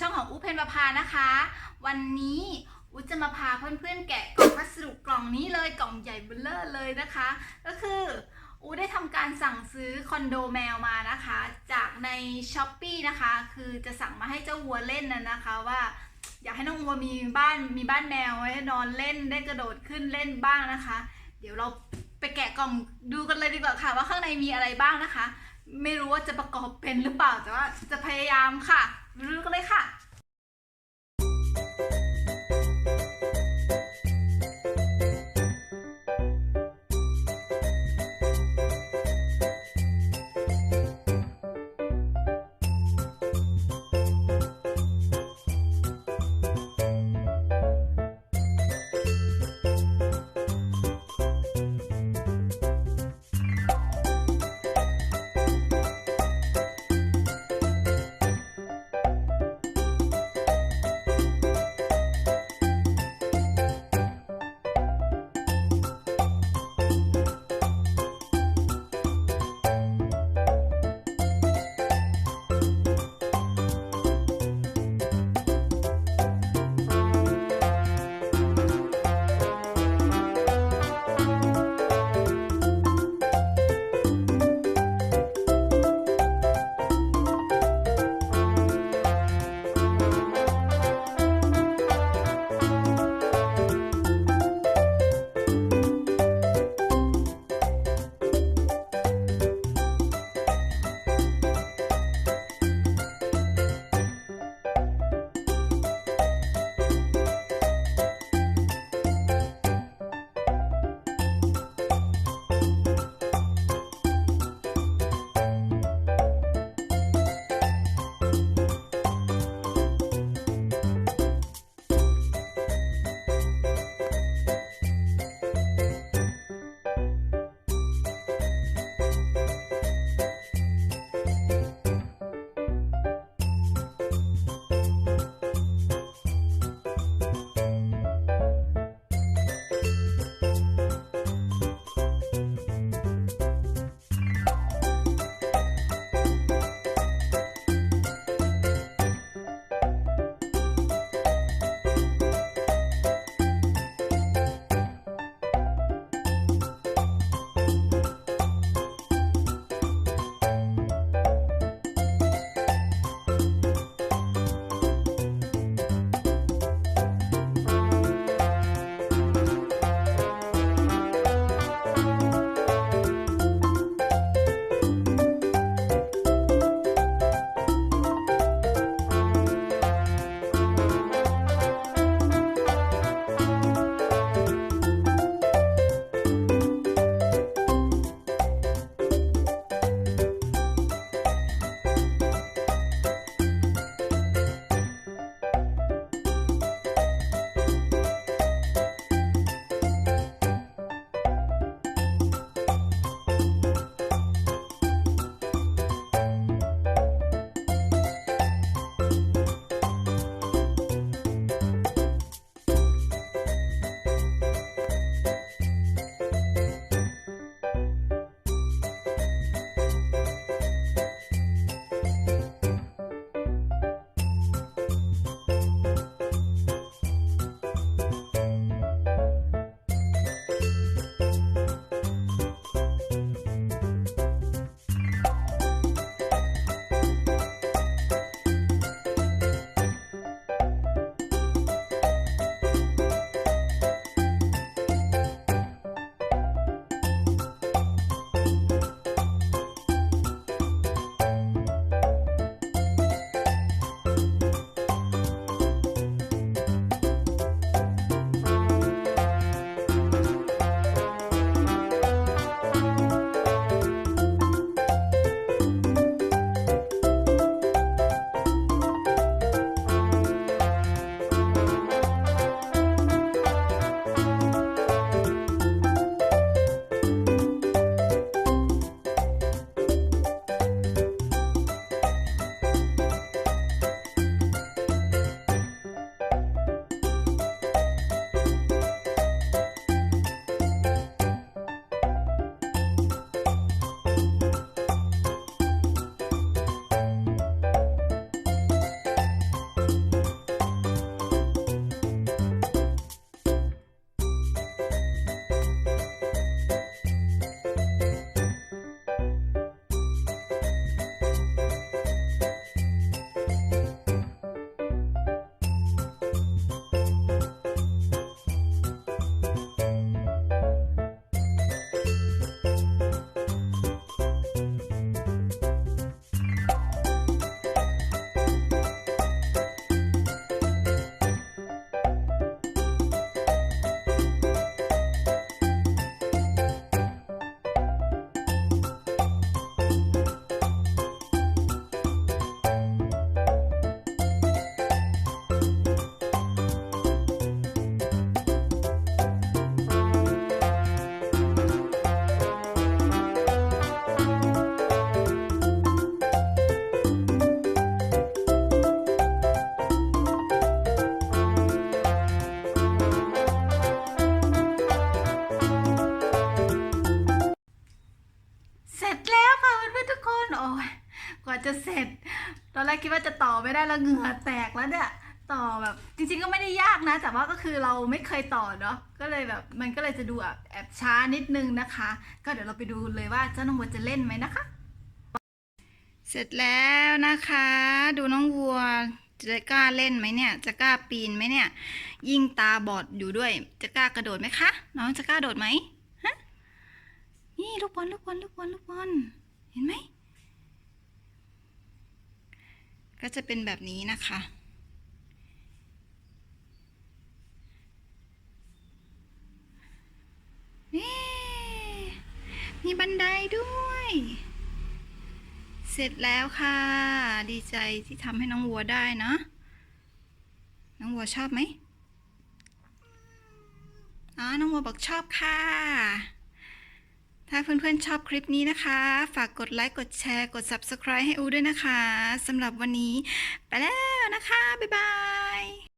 ช่องของอูเพนประพานะคะ วันนี้อูจะมาพาเพื่อนๆแกะกล่องพัสดุกล่องนี้เลยกล่องใหญ่เบ้อเลอร์เลยนะคะ ก็คืออูได้ทำการสั่งซื้อคอนโดแมวมานะคะ จากในช้อปปีนะคะ คือจะสั่งมาให้เจ้าวัวเล่นนะนะคะว่าอยากให้น้องวัวมีบ้านมีบ้านแมวไว้นอนเล่นได้กระโดดขึ้นเล่นบ้างนะคะ เดี๋ยวเราไปแกะกล่องดูกันเลยดีกว่าค่ะ ว่าข้างในมีอะไรบ้างนะคะ ไม่รู้ว่าจะประกอบเป็นหรือเปล่าแต่ว่าจะพยายามค่ะ รู้กันเลยค่ะ จะเสร็จ ตอนแรกคิดว่าจะต่อไม่ได้แล้วเหงื่อแตกแล้วเนี่ยต่อแบบจริงๆก็ไม่ได้ยากนะ แต่ว่าก็คือเราไม่เคยต่อเนาะก็เลยแบบมันก็เลยจะดูแบบแอบช้านิดนึงนะคะ ก็เดี๋ยวเราไปดูเลยว่าเจ้าน้องวัวจะเล่นไหมนะคะ เสร็จแล้วนะคะ ดูน้องวัวจะกล้าเล่นไหมเนี่ย จะกล้าปีนไหมเนี่ย ยิ่งตาบอดอยู่ด้วย จะกล้ากระโดดไหมคะ น้องจะกล้าโดดไหมฮะนี่ลูกบอลลูกบอลลูกบอลลูกบอลเห็นไหม ก็จะเป็นแบบนี้นะคะ นี่มีบันไดด้วย เสร็จแล้วค่ะ ดีใจที่ทำให้น้องวัวได้นะ น้องวัวชอบไหมอ๋อ น้องวัวบอกชอบค่ะ ถ้าเพื่อนๆชอบคลิปนี้นะคะ ฝากกดไลค์ กดแชร์ กด Subscribe ให้อูด้วยนะคะสำหรับวันนี้ ไปแล้วนะคะ บ๊ายบาย